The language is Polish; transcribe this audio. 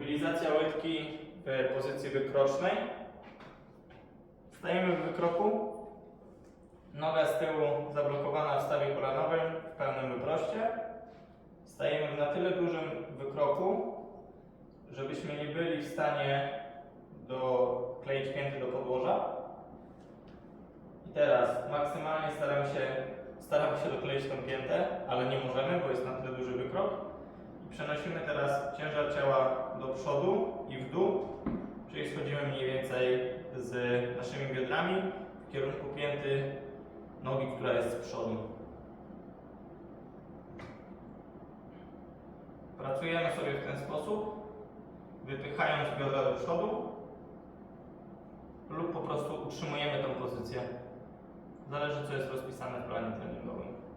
Mobilizacja łydki w pozycji wykrocznej. Stajemy w wykroku. Noga z tyłu zablokowana w stawie kolanowym w pełnym wyproście. Stajemy w na tyle dużym wykroku, żebyśmy nie byli w stanie dokleić pięty do podłoża. I teraz maksymalnie staramy się, staramy się dokleić tą piętę, ale nie możemy, bo jest na tyle duży wykrok. Przenosimy teraz ciężar ciała do przodu i w dół, czyli schodzimy mniej więcej z naszymi biodrami w kierunku pięty nogi, która jest z przodu. Pracujemy sobie w ten sposób, wypychając biodra do przodu lub po prostu utrzymujemy tą pozycję. Zależy co jest rozpisane w planie treningowym.